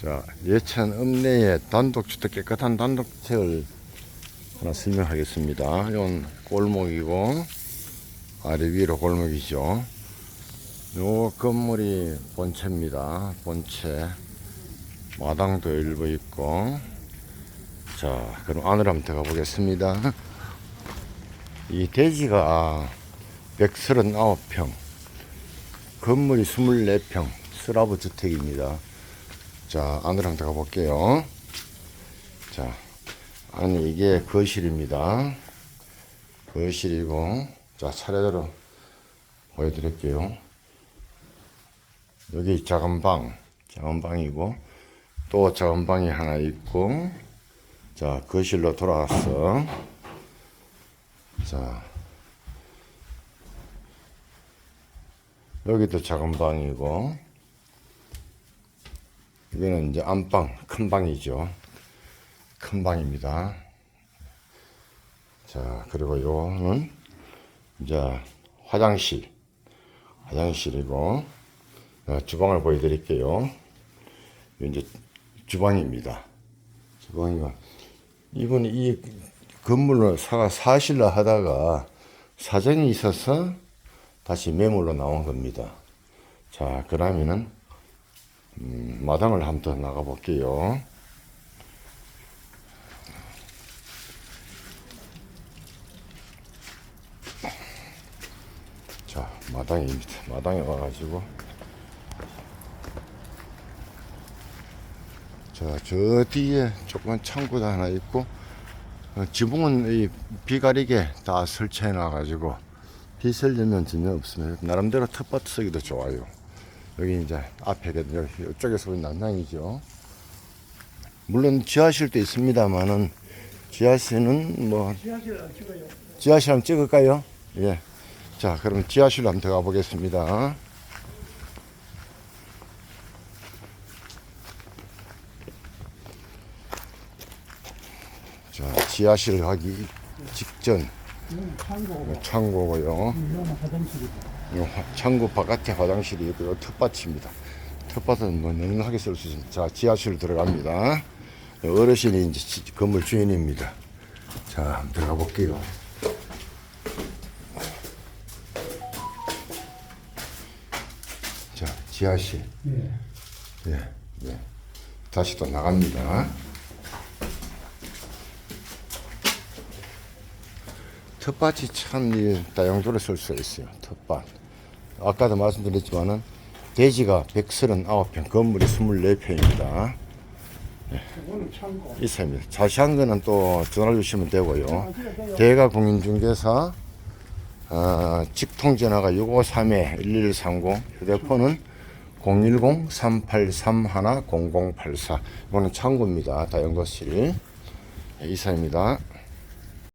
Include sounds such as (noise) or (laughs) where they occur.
자, 예천 읍내의 단독주택 깨끗한 단독주택을 하나 설명하겠습니다. 이건 골목이고 아래 위로 골목이죠. 요 건물이 본체입니다. 본체 마당도 일부 있고 자 그럼 안으로 한번 들어가 보겠습니다. (laughs) 이 대지가 139평 건물이 24평 슬라브 주택입니다. 자, 안으로 들어가 볼게요. 자, 안에 이게 거실입니다. 거실이고, 자, 차례대로 보여드릴게요. 여기 작은 방, 작은 방이고, 또 작은 방이 하나 있고, 자, 거실로 돌아왔어. 자, 여기도 작은 방이고, 이거는 이제 안방, 큰 방이죠. 큰 방입니다. 자, 그리고 요는 이제 화장실, 화장실이고, 어, 주방을 보여드릴게요. 요 이제 주방입니다. 주방이고, 이분이 이 건물을 사가 사실라 하다가 사정이 있어서 다시 매물로 나온 겁니다. 자, 그러면은 음, 마당을 한번 더 나가 볼게요. 자, 마당입니다. 마당에 와가지고. 자, 저 뒤에 조그만 창고도 하나 있고, 어, 지붕은 이 비가리게 다 설치해 놔가지고, 비 설리면 전혀 없습니다. 나름대로 텃밭 쓰기도 좋아요. 여기 이제 앞에거든요. 이쪽에서 보면 난장이죠. 물론 지하실도 있습니다만은 지하실은 뭐 지하실 한번 찍을까요? 예. 자, 그럼 지하실로 한번 들어가 보겠습니다. 자, 지하실 가기 직전 창고, 창고고요. 창고 바깥에 화장실이 있고요. 텃밭입니다. 텃밭은 뭐 넉넉하게 쓸 수 있습니다. 자, 지하실 들어갑니다. 어르신이 이제 지- 건물 주인입니다. 자, 들어가 볼게요. 자, 지하실. 예. 예, 예. 다시 또 나갑니다. 텃밭이 참 이 다용도로 쓸 수가 있어요. 텃밭. 아까도 말씀드렸지만은 대지가 139평, 건물이 24평입니다. 이거는 창고. 있습니다. 자세한 거는 또 전화를 주시면 되고요. 대가 공인중개사 어, 직통전화가 653-1130 휴대폰은 010-3831-0084 이거는 창고입니다. 다연거실 이사입니다.